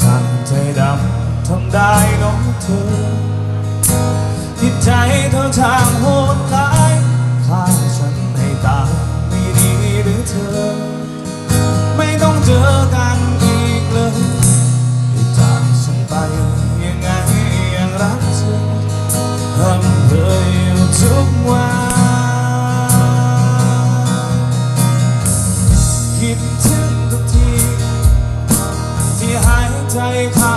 สั่นใจดำทำได้น้องเธอจิตใจเธอช่างโหดร้ายฆ่าฉันให้ตายไม่ดีหรือเธอ ไม่ต้องเจอกันอีกเลยให้จากฉันไปยังไงยังรักเธอทำเธออยู่ทุกวันคิดถึง ใคร